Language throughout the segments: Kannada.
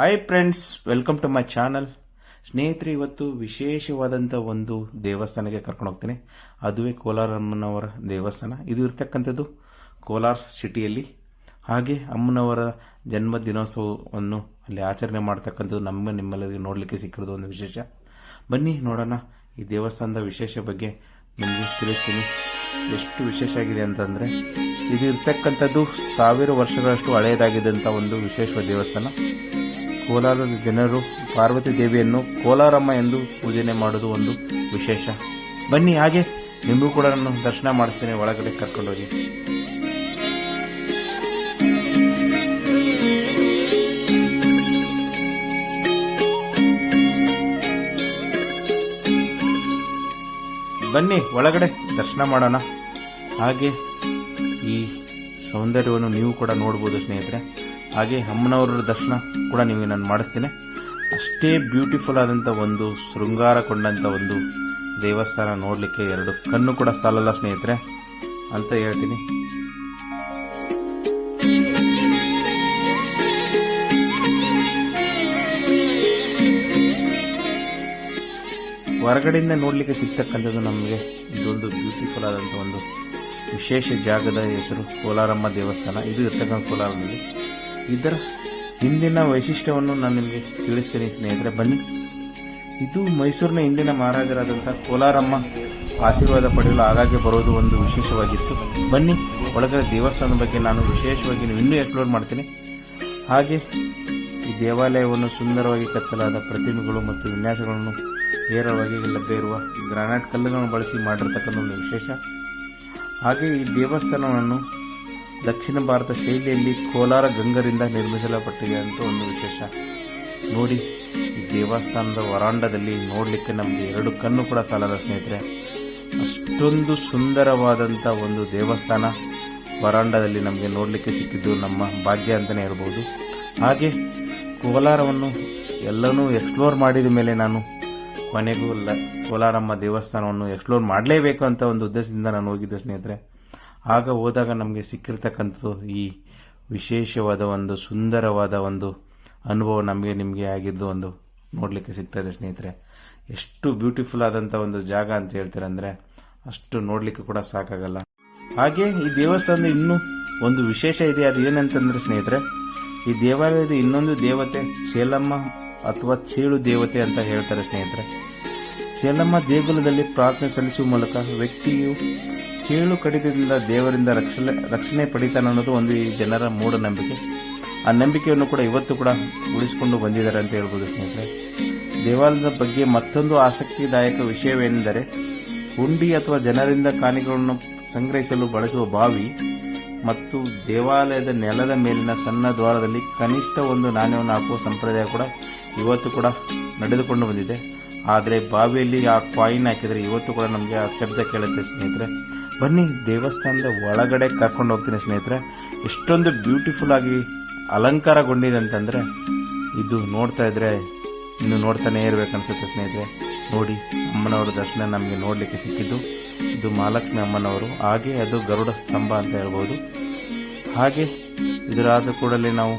Hi friends welcome to my channel ಸ್ನೇಹಿತರೆ, ಇವತ್ತು ವಿಶೇಷವಾದಂಥ ಒಂದು ದೇವಸ್ಥಾನಕ್ಕೆ ಕರ್ಕೊಂಡು ಹೋಗ್ತೀನಿ. ಅದುವೇ ಕೋಲಾರ ಅಮ್ಮನವರ ದೇವಸ್ಥಾನ. ಇದು ಇರ್ತಕ್ಕಂಥದ್ದು ಕೋಲಾರ ಸಿಟಿಯಲ್ಲಿ. ಹಾಗೆ ಅಮ್ಮನವರ ಜನ್ಮ ದಿನೋತ್ಸವವನ್ನು ಅಲ್ಲಿ ಆಚರಣೆ ಮಾಡ್ತಕ್ಕಂಥದ್ದು ನಮ್ಮ ನಿಮ್ಮೆಲ್ಲರಿಗೆ ನೋಡಲಿಕ್ಕೆ ಸಿಕ್ಕಿರೋದು ಒಂದು ವಿಶೇಷ. ಬನ್ನಿ ನೋಡೋಣ ಈ ದೇವಸ್ಥಾನದ ವಿಶೇಷ ಬಗ್ಗೆ ನಿಮಗೆ ತಿಳಿಸ್ತೀನಿ. ಎಷ್ಟು ವಿಶೇಷ ಆಗಿದೆ ಅಂತಂದರೆ, ಇದು ಇರ್ತಕ್ಕಂಥದ್ದು ಸಾವಿರ ವರ್ಷಗಳಷ್ಟು ಹಳೆಯದಾಗಿದ್ದಂಥ ಒಂದು ವಿಶೇಷ ದೇವಸ್ಥಾನ. ಕೋಲಾರದ ಜನರು ಪಾರ್ವತಿ ದೇವಿಯನ್ನು ಕೋಲಾರಮ್ಮ ಎಂದು ಪೂಜನೆ ಮಾಡೋದು ಒಂದು ವಿಶೇಷ. ಬನ್ನಿ ಹಾಗೆ ನಿಮಗೂ ಕೂಡ ನಾನು ದರ್ಶನ ಮಾಡಿಸ್ತೇನೆ, ಒಳಗಡೆ ಕರ್ಕೊಂಡೋಗಿ. ಬನ್ನಿ, ಒಳಗಡೆ ದರ್ಶನ ಮಾಡೋಣ. ಹಾಗೆ ಈ ಸೌಂದರ್ಯವನ್ನು ನೀವು ಕೂಡ ನೋಡ್ಬೋದು ಸ್ನೇಹಿತರೆ. ಹಾಗೆ ಅಮ್ಮನವರ ದರ್ಶನ ಕೂಡ ನಿಮಗೆ ನಾನು ಮಾಡಿಸ್ತೇನೆ. ಅಷ್ಟೇ ಬ್ಯೂಟಿಫುಲ್ ಆದಂಥ ಒಂದು ಶೃಂಗಾರಗೊಂಡಂಥ ಒಂದು ದೇವಸ್ಥಾನ ನೋಡಲಿಕ್ಕೆ ಎರಡು ಕಣ್ಣು ಕೂಡ ಸಾಲಲ್ಲ ಸ್ನೇಹಿತರೆ, ಅಂತ ಹೇಳ್ತೀನಿ. ಹೊರಗಡೆಯಿಂದ ನೋಡಲಿಕ್ಕೆ ಸಿಗ್ತಕ್ಕಂಥದ್ದು ನಮಗೆ ಇದೊಂದು ಬ್ಯೂಟಿಫುಲ್ ಆದಂಥ ಒಂದು ವಿಶೇಷ ಜಾಗದ ಹೆಸರು ಕೋಲಾರಮ್ಮ ದೇವಸ್ಥಾನ. ಇದು ಇರ್ತಕ್ಕಂಥ ಕೋಲಾರದಲ್ಲಿ. ಇದರ ಹಿಂದಿನ ವೈಶಿಷ್ಟ್ಯವನ್ನು ನಾನು ನಿಮಗೆ ತಿಳಿಸ್ತೀನಿ ಸ್ನೇಹಿತರೆ, ಬನ್ನಿ. ಇದು ಮೈಸೂರಿನ ಹಿಂದಿನ ಮಹಾರಾಜರಾದಂಥ ಕೋಲಾರಮ್ಮ ಆಶೀರ್ವಾದ ಪಡೆಯಲು ಆಗಾಗ್ಗೆ ಬರೋದು ಒಂದು ವಿಶೇಷವಾಗಿತ್ತು. ಬನ್ನಿ, ಒಳಗಡೆ ದೇವಸ್ಥಾನದ ಬಗ್ಗೆ ನಾನು ವಿಶೇಷವಾಗಿ ಇನ್ನೂ ಎಕ್ಸ್ಪ್ಲೋರ್ ಮಾಡ್ತೀನಿ. ಹಾಗೆ ಈ ದೇವಾಲಯವನ್ನು ಸುಂದರವಾಗಿ ಕತ್ತಲಾದ ಪ್ರತಿಮೆಗಳು ಮತ್ತು ವಿನ್ಯಾಸಗಳನ್ನು ಹೇರಳವಾಗಿ ಲಭ್ಯ ಇರುವ ಗ್ರಾನೈಟ್ ಕಲ್ಲುಗಳನ್ನು ಬಳಸಿ ಮಾಡಿರ್ತಕ್ಕಂಥ ಒಂದು ವಿಶೇಷ. ಹಾಗೆ ಈ ದೇವಸ್ಥಾನವನ್ನು ದಕ್ಷಿಣ ಭಾರತ ಶೈಲಿಯಲ್ಲಿ ಕೋಲಾರ ಗಂಗರಿಂದ ನಿರ್ಮಿಸಲ್ಪಟ್ಟಿದೆ ಅಂತ ಒಂದು ವಿಶೇಷ. ನೋಡಿ, ಈ ದೇವಸ್ಥಾನದ ವರಾಂಡದಲ್ಲಿ ನೋಡಲಿಕ್ಕೆ ನಮಗೆ ಎರಡು ಕಣ್ಣು ಕೂಡ ಸಾಲದ ಸ್ನೇಹಿತರೆ. ಅಷ್ಟೊಂದು ಸುಂದರವಾದಂಥ ಒಂದು ದೇವಸ್ಥಾನ ವರಾಂಡದಲ್ಲಿ ನಮಗೆ ನೋಡಲಿಕ್ಕೆ ಸಿಕ್ಕಿದ್ದು ನಮ್ಮ ಭಾಗ್ಯ ಅಂತಲೇ ಹೇಳ್ಬೋದು. ಹಾಗೆ ಕೋಲಾರವನ್ನು ಎಲ್ಲನೂ ಎಕ್ಸ್ಪ್ಲೋರ್ ಮಾಡಿದ ಮೇಲೆ ನಾನು ಕೊನೆಗೂ ಅಲ್ಲ ಕೋಲಾರಮ್ಮ ದೇವಸ್ಥಾನವನ್ನು ಎಕ್ಸ್ಪ್ಲೋರ್ ಮಾಡಲೇಬೇಕು ಅಂತ ಒಂದು ಉದ್ದೇಶದಿಂದ ನಾನು ಹೋಗಿದ್ದೆ ಸ್ನೇಹಿತರೆ. ಆಗ ಹೋದಾಗ ನಮಗೆ ಸಿಕ್ಕಿರ್ತಕ್ಕಂಥದ್ದು ಈ ವಿಶೇಷವಾದ ಒಂದು ಸುಂದರವಾದ ಒಂದು ಅನುಭವ ನಮಗೆ, ನಿಮಗೆ ಆಗಿದ್ದು ಒಂದು ನೋಡಲಿಕ್ಕೆ ಸಿಗ್ತದೆ ಸ್ನೇಹಿತರೆ. ಎಷ್ಟು ಬ್ಯೂಟಿಫುಲ್ ಆದಂಥ ಒಂದು ಜಾಗ ಅಂತ ಹೇಳ್ತಾರೆ ಅಷ್ಟು ನೋಡಲಿಕ್ಕೆ ಕೂಡ ಸಾಕಾಗಲ್ಲ. ಹಾಗೆ ಈ ದೇವಸ್ಥಾನದ ಇನ್ನೂ ಒಂದು ವಿಶೇಷ ಇದೆ, ಅದು ಏನಂತಂದ್ರೆ ಸ್ನೇಹಿತರೆ, ಈ ದೇವಾಲಯದ ಇನ್ನೊಂದು ದೇವತೆ ಚೇಲಮ್ಮ ಅಥವಾ ಚೇಳು ದೇವತೆ ಅಂತ ಹೇಳ್ತಾರೆ ಸ್ನೇಹಿತರೆ. ಚೇಲಮ್ಮ ದೇಗುಲದಲ್ಲಿ ಪ್ರಾರ್ಥನೆ ಸಲ್ಲಿಸುವ ಮೂಲಕ ವ್ಯಕ್ತಿಯು ಚೇಳು ಕಡಿತದಿಂದ ದೇವರಿಂದ ರಕ್ಷಣೆ ರಕ್ಷಣೆ ಪಡಿತಾನೆ ಅನ್ನೋದು ಒಂದು ಈ ಜನರ ಮೂಢನಂಬಿಕೆ ಆ ನಂಬಿಕೆಯನ್ನು ಕೂಡ ಇವತ್ತು ಕೂಡ ಉಳಿಸಿಕೊಂಡು ಬಂದಿದ್ದಾರೆ ಅಂತ ಹೇಳ್ಬೋದು ಸ್ನೇಹಿತರೆ. ದೇವಾಲಯದ ಬಗ್ಗೆ ಮತ್ತೊಂದು ಆಸಕ್ತಿದಾಯಕ ವಿಷಯವೆಂದರೆ, ಹುಂಡಿ ಅಥವಾ ಜನರಿಂದ ಕಾಣಿಕೆಗಳನ್ನು ಸಂಗ್ರಹಿಸಲು ಬಳಸುವ ಬಾವಿ ಮತ್ತು ದೇವಾಲಯದ ನೆಲದ ಮೇಲಿನ ಸಣ್ಣ ದ್ವಾರದಲ್ಲಿ ಕನಿಷ್ಠ ಒಂದು ನಾಣ್ಯವನ್ನು ಹಾಕುವ ಸಂಪ್ರದಾಯ ಕೂಡ ಇವತ್ತು ಕೂಡ ನಡೆದುಕೊಂಡು ಬಂದಿದೆ. ಆದರೆ ಬಾವಿಯಲ್ಲಿ ಆ ಕಾಯಿನ್ ಹಾಕಿದರೆ ಇವತ್ತು ಕೂಡ ನಮಗೆ ಆ ಶಬ್ದ ಕೇಳುತ್ತೆ ಸ್ನೇಹಿತರೆ. ಬನ್ನಿ ದೇವಸ್ಥಾನದ ಒಳಗಡೆ ಕರ್ಕೊಂಡು ಹೋಗ್ತೀನಿ ಸ್ನೇಹಿತರೆ. ಎಷ್ಟೊಂದು ಬ್ಯೂಟಿಫುಲ್ ಆಗಿ ಅಲಂಕಾರಗೊಂಡಿದೆ ಅಂತಂದರೆ ಇದು ನೋಡ್ತಾ ಇದ್ರೆ ಇನ್ನು ನೋಡ್ತಾನೇ ಇರಬೇಕು ಅನ್ಸುತ್ತೆ ಸ್ನೇಹಿತರೆ. ನೋಡಿ, ಅಮ್ಮನವರ ದರ್ಶನ ನಮಗೆ ನೋಡಲಿಕ್ಕೆ ಸಿಕ್ಕಿದ್ದು. ಇದು ಮಹಾಲಕ್ಷ್ಮಿ ಅಮ್ಮನವರು. ಹಾಗೆ ಅದು ಗರುಡ ಸ್ತಂಭ ಅಂತ ಹೇಳ್ಬೋದು. ಹಾಗೆ ಇದರಾದ ಕೂಡಲೇ ನಾವು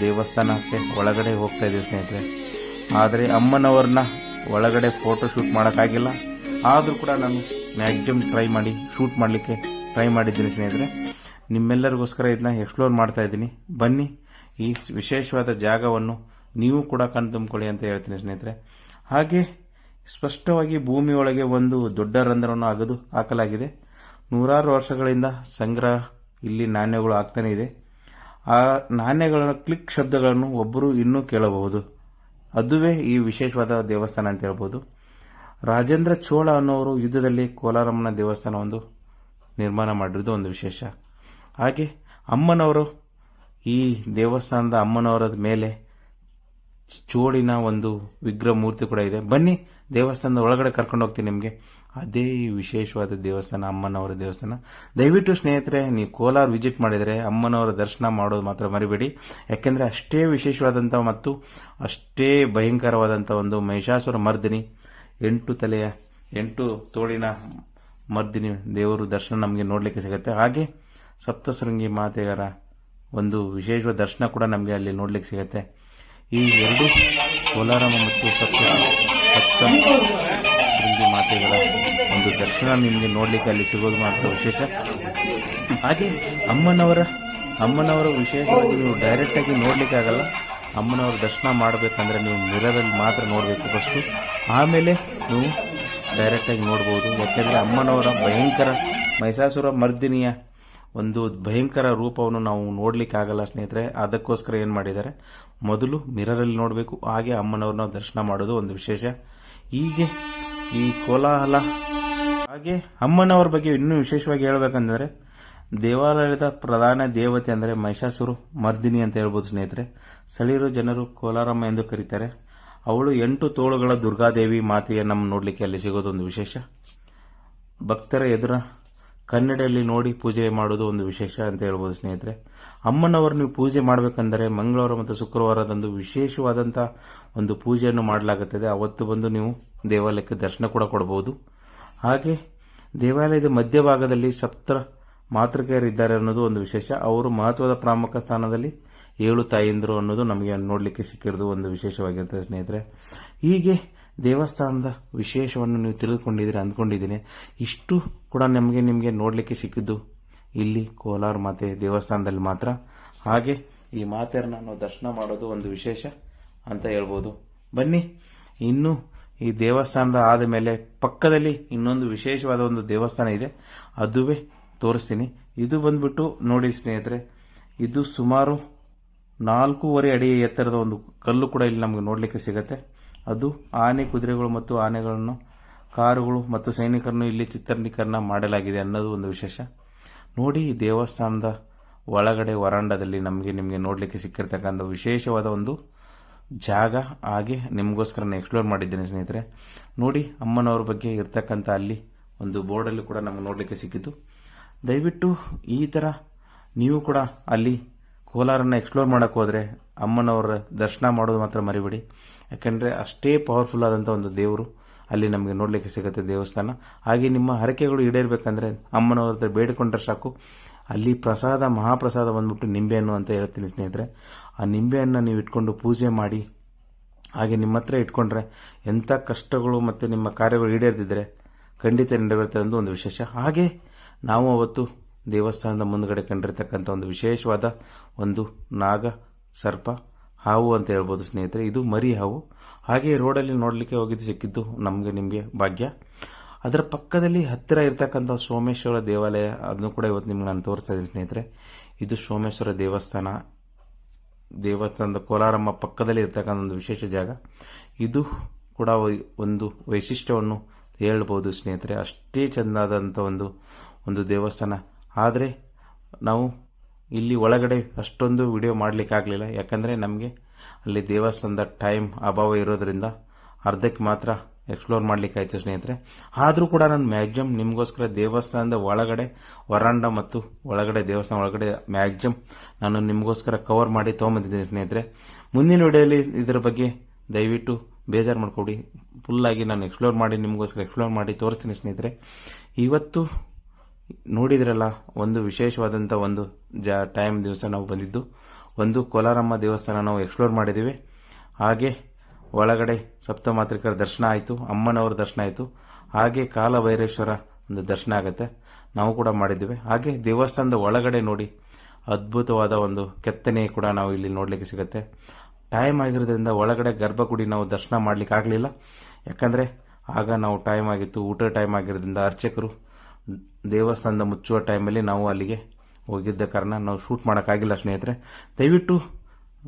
ದೇವಸ್ಥಾನಕ್ಕೆ ಒಳಗಡೆ ಹೋಗ್ತಾ ಇದ್ದೀವಿ ಸ್ನೇಹಿತರೆ. ಆದರೆ ಅಮ್ಮನವ್ರನ್ನ ಒಳಗಡೆ ಫೋಟೋ ಶೂಟ್ ಮಾಡೋಕ್ಕಾಗಿಲ್ಲ. ಆದರೂ ಕೂಡ ನಾನು ಮ್ಯಾಕ್ಸಿಮಮ್ ಟ್ರೈ ಮಾಡಿ ಶೂಟ್ ಮಾಡಲಿಕ್ಕೆ ಟ್ರೈ ಮಾಡಿದ್ದೀನಿ ಸ್ನೇಹಿತರೆ. ನಿಮ್ಮೆಲ್ಲರಿಗೋಸ್ಕರ ಇದನ್ನ ಎಕ್ಸ್ಪ್ಲೋರ್ ಮಾಡ್ತಾ ಇದ್ದೀನಿ. ಬನ್ನಿ, ಈ ವಿಶೇಷವಾದ ಜಾಗವನ್ನು ನೀವು ಕೂಡ ಕಣ್ ತುಂಬಿಕೊಳ್ಳಿ ಅಂತ ಹೇಳ್ತೀನಿ ಸ್ನೇಹಿತರೆ. ಹಾಗೆ ಸ್ಪಷ್ಟವಾಗಿ ಭೂಮಿಯೊಳಗೆ ಒಂದು ದೊಡ್ಡ ರಂಧ್ರವನ್ನು ಅಗದು ಹಾಕಲಾಗಿದೆ. ನೂರಾರು ವರ್ಷಗಳಿಂದ ಸಂಗ್ರಹ ಇಲ್ಲಿ ನಾಣ್ಯಗಳು ಆಗ್ತಾನೆ ಇದೆ. ಆ ನಾಣ್ಯಗಳ ಕ್ಲಿಕ್ ಶಬ್ದಗಳನ್ನು ಒಬ್ಬರು ಇನ್ನೂ ಕೇಳಬಹುದು. ಅದುವೇ ಈ ವಿಶೇಷವಾದ ದೇವಸ್ಥಾನ ಅಂತ ಹೇಳ್ಬೋದು. ರಾಜೇಂದ್ರ ಚೋಳ ಅನ್ನೋರು ಯುದ್ಧದಲ್ಲಿ ಕೋಲಾರಮ್ಮನ ದೇವಸ್ಥಾನ ಒಂದು ನಿರ್ಮಾಣ ಮಾಡಿರೋದು ಒಂದು ವಿಶೇಷ. ಹಾಗೆ ಅಮ್ಮನವರು ಈ ದೇವಸ್ಥಾನದ ಅಮ್ಮನವರ ಮೇಲೆ ಚೋಳಿನ ಒಂದು ವಿಗ್ರಹ ಮೂರ್ತಿ ಕೂಡ ಇದೆ. ಬನ್ನಿ ದೇವಸ್ಥಾನದ ಒಳಗಡೆ ಕರ್ಕೊಂಡು ಹೋಗ್ತೀನಿ ನಿಮಗೆ. ಅದೇ ವಿಶೇಷವಾದ ದೇವಸ್ಥಾನ, ಅಮ್ಮನವರ ದೇವಸ್ಥಾನ. ದಯವಿಟ್ಟು ಸ್ನೇಹಿತರೆ, ನೀವು ಕೋಲಾರ ವಿಸಿಟ್ ಮಾಡಿದರೆ ಅಮ್ಮನವರ ದರ್ಶನ ಮಾಡೋದು ಮಾತ್ರ ಮರಿಬೇಡಿ. ಯಾಕೆಂದರೆ ಅಷ್ಟೇ ವಿಶೇಷವಾದಂಥ ಮತ್ತು ಅಷ್ಟೇ ಭಯಂಕರವಾದಂಥ ಒಂದು ಮಹಿಷಾಸುರ ಮರ್ದಿನಿ, ಎಂಟು ತಲೆಯ, ಎಂಟು ತೋಳಿನ ಮರ್ದಿನಿ ದೇವರು ದರ್ಶನ ನಮಗೆ ನೋಡಲಿಕ್ಕೆ ಸಿಗುತ್ತೆ. ಹಾಗೆ ಸಪ್ತಶೃಂಗಿ ಮಾತೆಯರ ಒಂದು ವಿಶೇಷ ದರ್ಶನ ಕೂಡ ನಮಗೆ ಅಲ್ಲಿ ನೋಡಲಿಕ್ಕೆ ಸಿಗುತ್ತೆ. ಈ ಎರಡು ಕೋಲಾರಮ್ಮ ಮತ್ತು ಸಪ್ತ ಸಪ್ತ ಶೃಂಗಿ ಮಾತೆಗಳ ಒಂದು ದರ್ಶನ ನಿಮಗೆ ನೋಡಲಿಕ್ಕೆ ಅಲ್ಲಿ ಸಿಗೋದು ಮಾತ್ರ ವಿಶೇಷ. ಹಾಗೆ ಅಮ್ಮನವರ ಅಮ್ಮನವರ ವಿಶೇಷವಾಗಿ ನೀವು ಡೈರೆಕ್ಟಾಗಿ ನೋಡಲಿಕ್ಕೆ ಆಗಲ್ಲ. ಅಮ್ಮನವರ ದರ್ಶನ ಮಾಡಬೇಕಂದ್ರೆ ನೀವು ಮಿರರಲ್ಲಿ ಮಾತ್ರ ನೋಡಬೇಕು ಫಸ್ಟು ಆಮೇಲೆ ನೀವು ಡೈರೆಕ್ಟಾಗಿ ನೋಡ್ಬೋದು. ಯಾಕೆಂದರೆ ಅಮ್ಮನವರ ಭಯಂಕರ ಮಹಿಷಾಸುರ ಮರ್ದಿನಿಯ ಒಂದು ಭಯಂಕರ ರೂಪವನ್ನು ನಾವು ನೋಡಲಿಕ್ಕೆ ಆಗಲ್ಲ ಸ್ನೇಹಿತರೆ. ಅದಕ್ಕೋಸ್ಕರ ಏನು ಮಾಡಿದ್ದಾರೆ? ಮೊದಲು ಮಿರರಲ್ಲಿ ನೋಡಬೇಕು. ಹಾಗೆ ಅಮ್ಮನವ್ರನ್ನ ದರ್ಶನ ಮಾಡೋದು ಒಂದು ವಿಶೇಷ. ಹೀಗೆ ಈ ಕೋಲಾಹಲ. ಹಾಗೆ ಅಮ್ಮನವರ ಬಗ್ಗೆ ಇನ್ನೂ ವಿಶೇಷವಾಗಿ ಹೇಳಬೇಕಂದ್ರೆ, ದೇವಾಲಯದ ಪ್ರಧಾನ ದೇವತೆ ಅಂದರೆ ಮಹಿಷಾಸುರು, ಮರ್ದಿನಿ ಅಂತ ಹೇಳ್ಬೋದು ಸ್ನೇಹಿತರೆ. ಸ್ಥಳೀಯರು ಜನರು ಕೋಲಾರಮ್ಮ ಎಂದು ಕರೀತಾರೆ. ಅವಳು ಎಂಟು ತೋಳುಗಳ ದುರ್ಗಾದೇವಿ ಮಾತೆಯ ನಮ್ಮ ನೋಡಲಿಕ್ಕೆ ಅಲ್ಲಿ ಸಿಗೋದೊಂದು ವಿಶೇಷ. ಭಕ್ತರ ಎದುರ ಕನ್ನಡಿಯಲ್ಲಿ ನೋಡಿ ಪೂಜೆ ಮಾಡೋದು ಒಂದು ವಿಶೇಷ ಅಂತ ಹೇಳ್ಬೋದು ಸ್ನೇಹಿತರೆ. ಅಮ್ಮನವರು ನೀವು ಪೂಜೆ ಮಾಡಬೇಕಂದರೆ ಮಂಗಳವಾರ ಮತ್ತು ಶುಕ್ರವಾರದಂದು ವಿಶೇಷವಾದಂಥ ಒಂದು ಪೂಜೆಯನ್ನು ಮಾಡಲಾಗುತ್ತದೆ. ಅವತ್ತು ಬಂದು ನೀವು ದೇವಾಲಯಕ್ಕೆ ದರ್ಶನ ಕೂಡ ಕೊಡಬಹುದು. ಹಾಗೆ ದೇವಾಲಯದ ಮಧ್ಯಭಾಗದಲ್ಲಿ ಸಪ್ತ ಮಾತೃಕೆಯರಿದ್ದಾರೆ ಅನ್ನೋದು ಒಂದು ವಿಶೇಷ. ಅವರು ಮಹತ್ವದ ಪ್ರಾಮುಖ ಸ್ಥಾನದಲ್ಲಿ ಏಳು ತಾಯಿಂದರು ಅನ್ನೋದು ನಮಗೆ ನೋಡಲಿಕ್ಕೆ ಸಿಕ್ಕಿರೋದು ಒಂದು ವಿಶೇಷವಾಗಿರ್ತದೆ ಸ್ನೇಹಿತರೆ. ಹೀಗೆ ದೇವಸ್ಥಾನದ ವಿಶೇಷವನ್ನು ನೀವು ತಿಳಿದುಕೊಂಡಿದ್ದೀರಿ ಅಂದ್ಕೊಂಡಿದ್ದೀನಿ. ಇಷ್ಟು ಕೂಡ ನಮಗೆ ನಿಮಗೆ ನೋಡಲಿಕ್ಕೆ ಸಿಕ್ಕಿದ್ದು ಇಲ್ಲಿ ಕೋಲಾರ ಮಾತೆ ದೇವಸ್ಥಾನದಲ್ಲಿ ಮಾತ್ರ. ಹಾಗೆ ಈ ಮಾತೆಯರನ್ನ ನಾವು ದರ್ಶನ ಮಾಡೋದು ಒಂದು ವಿಶೇಷ ಅಂತ ಹೇಳ್ಬೋದು. ಬನ್ನಿ, ಇನ್ನು ಈ ದೇವಸ್ಥಾನದ ಆದ ಮೇಲೆ ಪಕ್ಕದಲ್ಲಿ ಇನ್ನೊಂದು ವಿಶೇಷವಾದ ಒಂದು ದೇವಸ್ಥಾನ ಇದೆ. ಅದುವೇ ತೋರಿಸ್ತೀನಿ. ಇದು ಬಂದ್ಬಿಟ್ಟು ನೋಡಿ ಸ್ನೇಹಿತರೆ, ಇದು ಸುಮಾರು ನಾಲ್ಕೂವರೆ ಅಡಿ ಎತ್ತರದ ಒಂದು ಕಲ್ಲು ಕೂಡ ಇಲ್ಲಿ ನಮಗೆ ನೋಡಲಿಕ್ಕೆ ಸಿಗತ್ತೆ. ಅದು ಆನೆ ಕುದುರೆಗಳು ಮತ್ತು ಆನೆಗಳನ್ನು, ಕಾರುಗಳು ಮತ್ತು ಸೈನಿಕರನ್ನು ಇಲ್ಲಿ ಚಿತ್ರೀಕರಣ ಮಾಡಲಾಗಿದೆ ಅನ್ನೋದು ಒಂದು ವಿಶೇಷ. ನೋಡಿ ದೇವಸ್ಥಾನದ ಒಳಗಡೆ ವರಾಂಡದಲ್ಲಿ ನಮಗೆ ನಿಮಗೆ ನೋಡಲಿಕ್ಕೆ ಸಿಕ್ಕಿರ್ತಕ್ಕಂಥ ವಿಶೇಷವಾದ ಒಂದು ಜಾಗ. ಹಾಗೆ ನಿಮಗೋಸ್ಕರ ನಾನು ಎಕ್ಸ್ಪ್ಲೋರ್ ಮಾಡಿದ್ದೇನೆ ಸ್ನೇಹಿತರೆ. ನೋಡಿ, ಅಮ್ಮನವ್ರ ಬಗ್ಗೆ ಇರ್ತಕ್ಕಂಥ ಅಲ್ಲಿ ಒಂದು ಬೋರ್ಡಲ್ಲಿ ಕೂಡ ನಮಗೆ ನೋಡಲಿಕ್ಕೆ ಸಿಕ್ಕಿತು. ದಯವಿಟ್ಟು ಈ ಥರ ನೀವು ಕೂಡ ಅಲ್ಲಿ ಕೋಲಾರನ್ನ ಎಕ್ಸ್ಪ್ಲೋರ್ ಮಾಡೋಕ್ಕೆ ಹೋದರೆ ಅಮ್ಮನವರ ದರ್ಶನ ಮಾಡೋದು ಮಾತ್ರ ಮರಿಬೇಡಿ. ಯಾಕೆಂದರೆ ಅಷ್ಟೇ ಪವರ್ಫುಲ್ ಆದಂಥ ಒಂದು ದೇವರು ಅಲ್ಲಿ ನಮಗೆ ನೋಡಲಿಕ್ಕೆ ಸಿಗುತ್ತೆ ದೇವಸ್ಥಾನ. ಹಾಗೆ ನಿಮ್ಮ ಹರಕೆಗಳು ಈಡೇರಬೇಕಂದ್ರೆ ಅಮ್ಮನವ್ರ ಹತ್ರ ಬೇಡಿಕೊಂಡ್ರೆ ಸಾಕು. ಅಲ್ಲಿ ಪ್ರಸಾದ, ಮಹಾಪ್ರಸಾದ ಬಂದ್ಬಿಟ್ಟು ನಿಂಬೆಹಣ್ಣು ಅಂತ ಹೇಳ್ತೀನಿ ಸ್ನೇಹಿತರೆ. ಆ ನಿಂಬೆಹಣ್ಣು ನೀವು ಇಟ್ಕೊಂಡು ಪೂಜೆ ಮಾಡಿ, ಹಾಗೆ ನಿಮ್ಮ ಹತ್ರ ಇಟ್ಕೊಂಡ್ರೆ ಎಂಥ ಕಷ್ಟಗಳು ಮತ್ತು ನಿಮ್ಮ ಕಾರ್ಯಗಳು ಈಡೇರ್ದಿದ್ರೆ ಖಂಡಿತ ನೆರವೇರ್ತದೆ ಒಂದು ವಿಶೇಷ. ಹಾಗೆ ನಾವು ಅವತ್ತು ದೇವಸ್ಥಾನದ ಮುಂದಗಡೆ ಕಂಡಿರ್ತಕ್ಕಂಥ ಒಂದು ವಿಶೇಷವಾದ ಒಂದು ನಾಗ ಸರ್ಪ ಹಾವು ಅಂತ ಹೇಳ್ಬೋದು ಸ್ನೇಹಿತರೆ. ಇದು ಮರಿ ಹಾವು. ಹಾಗೆ ರೋಡಲ್ಲಿ ನೋಡಲಿಕ್ಕೆ ಹೋಗಿದ್ದು ಸಿಕ್ಕಿದ್ದು ನಮಗೆ ನಿಮಗೆ ಭಾಗ್ಯ. ಅದರ ಪಕ್ಕದಲ್ಲಿ ಹತ್ತಿರ ಇರತಕ್ಕಂಥ ಸೋಮೇಶ್ವರ ದೇವಾಲಯ, ಅದನ್ನು ಕೂಡ ಇವತ್ತು ನಿಮ್ಗೆ ನಾನು ತೋರಿಸ್ತಾ ಇದ್ದೀನಿ ಸ್ನೇಹಿತರೆ. ಇದು ಸೋಮೇಶ್ವರ ದೇವಸ್ಥಾನ. ದೇವಸ್ಥಾನದ ಕೋಲಾರಮ್ಮ ಪಕ್ಕದಲ್ಲಿ ಇರತಕ್ಕಂಥ ಒಂದು ವಿಶೇಷ ಜಾಗ. ಇದು ಕೂಡ ಒಂದು ವೈಶಿಷ್ಟ್ಯವನ್ನು ಹೇಳ್ಬೋದು ಸ್ನೇಹಿತರೆ. ಅಷ್ಟೇ ಚೆಂದಾದಂಥ ಒಂದು ಒಂದು ದೇವಸ್ಥಾನ. ಆದರೆ ನಾವು ಇಲ್ಲಿ ಒಳಗಡೆ ಅಷ್ಟೊಂದು ವಿಡಿಯೋ ಮಾಡಲಿಕ್ಕಾಗಲಿಲ್ಲ. ಯಾಕಂದರೆ ನಮಗೆ ಅಲ್ಲಿ ದೇವಸ್ಥಾನದ ಟೈಮ್ ಅಭಾವ ಇರೋದ್ರಿಂದ ಅರ್ಧಕ್ಕೆ ಮಾತ್ರ ಎಕ್ಸ್ಪ್ಲೋರ್ ಮಾಡ್ಲಿಕ್ಕೆ ಆಯ್ತು ಸ್ನೇಹಿತರೆ. ಆದರೂ ಕೂಡ ನಾನು ಮ್ಯಾಕ್ಸಿಮಮ್ ನಿಮಗೋಸ್ಕರ ದೇವಸ್ಥಾನದ ಒಳಗಡೆ, ವರಾಂಡ ಮತ್ತು ಒಳಗಡೆ, ದೇವಸ್ಥಾನ ಒಳಗಡೆ ಮ್ಯಾಕ್ಸಿಮಮ್ ನಾನು ನಿಮಗೋಸ್ಕರ ಕವರ್ ಮಾಡಿ ತೊಗೊಂಬಂದಿದ್ದೀನಿ ಸ್ನೇಹಿತರೆ. ಮುಂದಿನ ವಿಡಿಯೋಲಿ ಇದರ ಬಗ್ಗೆ ದಯವಿಟ್ಟು ಬೇಜಾರು ಮಾಡಿಕೊಡಿ. ಫುಲ್ಲಾಗಿ ನಾನು ಎಕ್ಸ್ಪ್ಲೋರ್ ಮಾಡಿ, ನಿಮಗೋಸ್ಕರ ಎಕ್ಸ್ಪ್ಲೋರ್ ಮಾಡಿ ತೋರಿಸ್ತೀನಿ ಸ್ನೇಹಿತರೆ. ಇವತ್ತು ನೋಡಿದ್ರಲ್ಲ, ಒಂದು ವಿಶೇಷವಾದಂಥ ಒಂದು ಜಾ ಟೈಮ್ ದಿವಸ ನಾವು ಬಂದಿದ್ದು. ಒಂದು ಕೋಲಾರಮ್ಮ ದೇವಸ್ಥಾನ ನಾವು ಎಕ್ಸ್ಪ್ಲೋರ್ ಮಾಡಿದ್ದೀವಿ ಹಾಗೆ ಒಳಗಡೆ ಸಪ್ತಮಾತ್ರಿಕರ ದರ್ಶನ ಆಯಿತು, ಅಮ್ಮನವರ ದರ್ಶನ ಆಯಿತು. ಹಾಗೆ ಕಾಲಭೈರೇಶ್ವರ ಒಂದು ದರ್ಶನ ಆಗುತ್ತೆ. ನಾವು ಕೂಡ ಮಾಡಿದ್ದೇವೆ. ಹಾಗೆ ದೇವಸ್ಥಾನದ ಒಳಗಡೆ ನೋಡಿ ಅದ್ಭುತವಾದ ಒಂದು ಕೆತ್ತನೆ ಕೂಡ ನಾವು ಇಲ್ಲಿ ನೋಡಲಿಕ್ಕೆ ಸಿಗುತ್ತೆ. ಟೈಮ್ ಆಗಿರೋದ್ರಿಂದ ಒಳಗಡೆ ಗರ್ಭಗುಡಿ ನಾವು ದರ್ಶನ ಮಾಡ್ಲಿಕ್ಕೆ ಆಗಲಿಲ್ಲ. ಯಾಕಂದರೆ, ಆಗ ನಾವು ಟೈಮ್ ಆಗಿತ್ತು ಊಟ ಟೈಮ್ ಆಗಿರೋದ್ರಿಂದ ಅರ್ಚಕರು ದೇವಸ್ಥಾನದ ಮುಚ್ಚುವ ಟೈಮಲ್ಲಿ ನಾವು ಅಲ್ಲಿಗೆ ಹೋಗಿದ್ದ ಕಾರಣ ನಾವು ಶೂಟ್ ಮಾಡೋಕ್ಕಾಗಿಲ್ಲ ಸ್ನೇಹಿತರೆ. ದಯವಿಟ್ಟು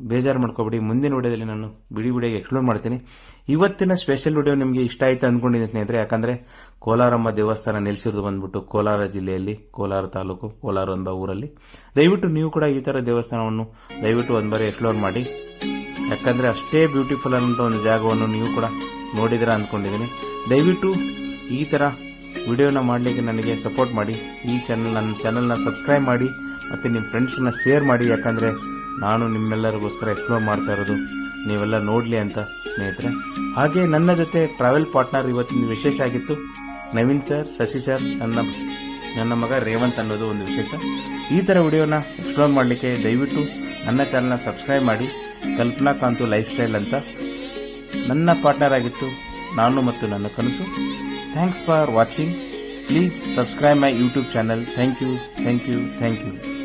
ಬೇಜಾರು ಮಾಡ್ಕೊಬೇಡಿ. ಮುಂದಿನ ವಿಡಿಯೋದಲ್ಲಿ ನಾನು ಬಿಡಿ ಬಿಡಿಯಾಗಿ ಎಕ್ಸ್ಪ್ಲೋರ್ ಮಾಡ್ತೀನಿ. ಇವತ್ತಿನ ಸ್ಪೆಷಲ್ ವಿಡಿಯೋ ನಿಮಗೆ ಇಷ್ಟ ಆಯಿತು ಅಂದ್ಕೊಂಡಿದ್ದೀನಿ ಸ್ನೇಹಿತರೆ. ಯಾಕಂದರೆ ಕೋಲಾರಮ್ಮ ದೇವಸ್ಥಾನ ನೆಲೆಸಿರೋದು ಬಂದ್ಬಿಟ್ಟು ಕೋಲಾರ ಜಿಲ್ಲೆಯಲ್ಲಿ, ಕೋಲಾರ ತಾಲೂಕು, ಕೋಲಾರ ಎಂಬ ಊರಲ್ಲಿ. ದಯವಿಟ್ಟು ನೀವು ಕೂಡ ಈ ಥರ ದೇವಸ್ಥಾನವನ್ನು ದಯವಿಟ್ಟು ಒಂದು ಬಾರಿ ಎಕ್ಸ್ಪ್ಲೋರ್ ಮಾಡಿ. ಯಾಕಂದರೆ ಅಷ್ಟೇ ಬ್ಯೂಟಿಫುಲ್ ಅನ್ನೋಂಥ ಒಂದು ಜಾಗವನ್ನು ನೀವು ಕೂಡ ನೋಡಿದಿರ ಅಂದ್ಕೊಂಡಿದ್ದೀನಿ ದಯವಿಟ್ಟು ಈ ಥರ ವಿಡಿಯೋನ ಮಾಡಲಿಕ್ಕೆ ನನಗೆ ಸಪೋರ್ಟ್ ಮಾಡಿ. ಈ ಚಾನಲ್ ನನ್ನ ಚಾನಲ್ನ ಸಬ್ಸ್ಕ್ರೈಬ್ ಮಾಡಿ, ಮತ್ತು ನಿಮ್ಮ ಫ್ರೆಂಡ್ಸನ್ನ ಶೇರ್ ಮಾಡಿ, ಯಾಕಂದರೆ ನಾನು ನಿಮ್ಮೆಲ್ಲರಿಗೋಸ್ಕರ ಎಕ್ಸ್ಪ್ಲೋರ್ ಮಾಡ್ತಾ ಇರೋದು. ನೀವೆಲ್ಲ ನೋಡಲಿ ಅಂತ ಸ್ನೇಹಿತರೆ. ಹಾಗೆ ನನ್ನ ಜೊತೆ ಟ್ರಾವೆಲ್ ಪಾರ್ಟ್ನರ್ ಇವತ್ತಿನ ವಿಶೇಷ ಆಗಿತ್ತು. ನವೀನ್ ಸರ್ ಶಶಿ ಸರ್ ನನ್ನ ನನ್ನ ಮಗ ರೇವಂತ್ ಅನ್ನೋದು ಒಂದು ವಿಶೇಷ. ಈ ಥರ ವಿಡಿಯೋನ ಎಕ್ಸ್ಪ್ಲೋರ್ ಮಾಡಲಿಕ್ಕೆ ದಯವಿಟ್ಟು ನನ್ನ ಚಾನಲ್ನ ಸಬ್ಸ್ಕ್ರೈಬ್ ಮಾಡಿ. ಕಲ್ಪನಾ ಕಾಂತು ಲೈಫ್ ಸ್ಟೈಲ್ ಅಂತ ನನ್ನ ಪಾರ್ಟ್ನರ್ ಆಗಿತ್ತು. ನಾನು ಮತ್ತು ನನ್ನ ಕನಸು. Thanks for watching. Please subscribe my YouTube channel. Thank you, thank you, thank you.